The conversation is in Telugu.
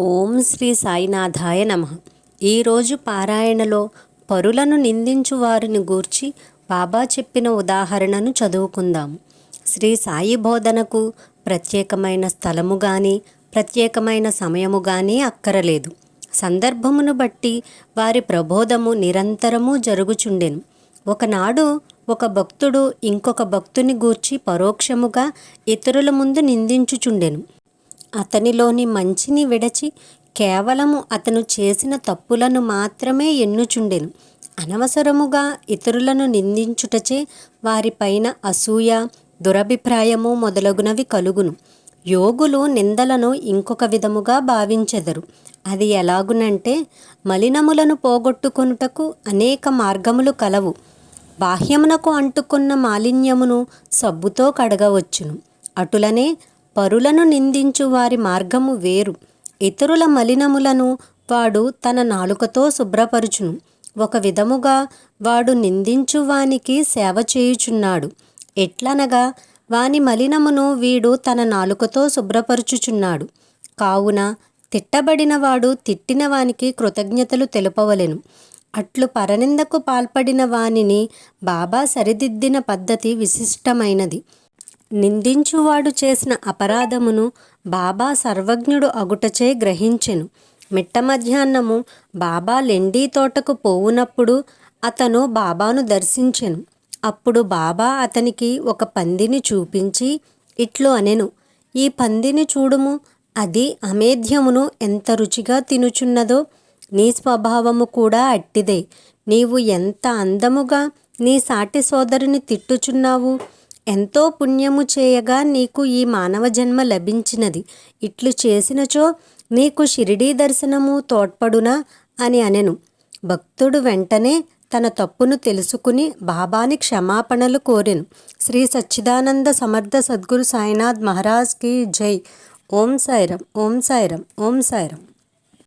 ఓం శ్రీ సాయినాథాయ నమ. ఈరోజు పారాయణలో పరులను నిందించు వారిని గూర్చి బాబా చెప్పిన ఉదాహరణను చదువుకుందాం. శ్రీ సాయి బోధనకు ప్రత్యేకమైన స్థలము కానీ ప్రత్యేకమైన సమయము కానీ అక్కరలేదు. సందర్భమును బట్టి వారి ప్రబోధము నిరంతరము జరుగుచుండెను. ఒకనాడు ఒక భక్తుడు ఇంకొక భక్తుని గూర్చి పరోక్షముగా ఇతరుల ముందు నిందించుచుండెను. అతనిలోని మంచిని విడచి కేవలము అతను చేసిన తప్పులను మాత్రమే ఎన్నుచుండెను. అనవసరముగా ఇతరులను నిందించుటచే వారిపైన అసూయ దురభిప్రాయము మొదలగునవి కలుగును. యోగులు నిందలను ఇంకొక విధముగా భావించెదరు. అది ఎలాగునంటే మలినములను పోగొట్టుకొనుటకు అనేక మార్గములు కలవు. బాహ్యమునకు అంటుకున్న మాలిన్యమును సబ్బుతో కడగవచ్చును. అటులనే పరులను నిందించు వారి మార్గము వేరు. ఇతరుల మలినములను వాడు తన నాలుకతో శుభ్రపరుచును. ఒక విధముగా వాడు నిందించు వానికి సేవ చేయుచున్నాడు. ఎట్లనగా వాని మలినమును వీడు తన నాలుకతో శుభ్రపరుచుచున్నాడు. కావున తిట్టబడినవాడు తిట్టిన వానికి కృతజ్ఞతలు తెలుపవలెను. అట్లు పరనిందకు పాల్పడిన వానిని బాబా సరిదిద్దిన పద్ధతి విశిష్టమైనది. నిందించువాడు చేసిన అపరాధమును బాబా సర్వజ్ఞుడు అగుటచే గ్రహించెను. మిట్ట మధ్యాహ్నము బాబా లెండీ తోటకు పోవునప్పుడు అతను బాబాను దర్శించెను. అప్పుడు బాబా అతనికి ఒక పందిని చూపించి ఇట్లు అనెను. ఈ పందిని చూడుము. అది అమేధ్యమును ఎంత రుచిగా తినుచున్నదో నీ స్వభావము కూడా అట్టిదే. నీవు ఎంత అందముగా నీ సాటి సోదరుని తిట్టుచున్నావు? ఎంతో పుణ్యము చేయగా నీకు ఈ మానవ జన్మ లభించినది. ఇట్లు చేసినచో నీకు షిరిడీ దర్శనము తోడ్పడునా అని అనెను. భక్తుడు వెంటనే తన తప్పును తెలుసుకుని బాబాని క్షమాపణలు కోరెను. శ్రీ సచ్చిదానంద సమర్థ సద్గురు సాయినాథ్ మహారాజ్కి జై. ఓం సాయిరం ఓం సాయిరం ఓం సాయిరం